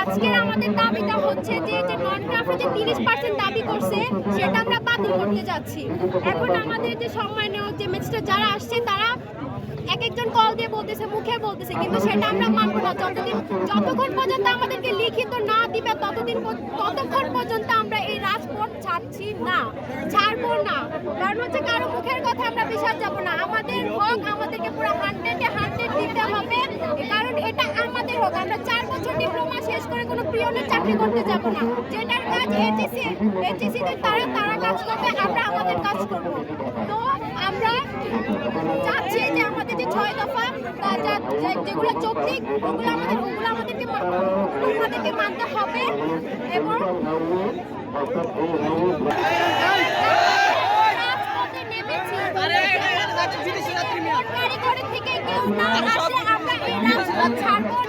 আজকের আমাদের দাবিটা হচ্ছে যে যে নন ক্রাফে যে তিরিশ পার্সেন্ট দাবি করছে, সেটা আমরা বাতিল করতে যাচ্ছি। এখন আমাদের যে সম্মানীয় যে ম্যাজিস্ট্রেট যারা আসছে, তারা এক একজন কল দিয়ে বলতেছে, মুখে বলতেছে, কিন্তু সেটা আমরা মানবো না। যতদিন, যতক্ষণ পর্যন্ত আমাদেরকে লিখিত না দিবে, ততদিন ততক্ষণ পর্যন্ত আমরা এই রাজপথ ছাড়ছি না, ছাড়বো না। কারণ হচ্ছে কারও মুখের কথা আমরা বিশ্বাস যাব না। আমাদের হক আমাদেরকে পুরো হান্ড্রেডে হান্ড্রেড দিতে হবে কারণ এটা আমাদের হোক আমরা চার বছর ডিপ্লোমা শেষ করে কোনো পিয়নের চাকরি করতে যাব না যেটার কাজ এইচএসসি এইচএসসি তে তারা তারা কাজ করবে আমরা আমাদের কাজ করব তো আমরা চাচ্ছি যে আমাদের যে ছয় দফা যেগুলো যৌক্তিক ওগুলো আমাদের ওগুলো আমাদেরকে আমাদেরকে মানতে হবে এবং থেকে কেউ না আসে আমরা এই রাজপথ ছাড়বো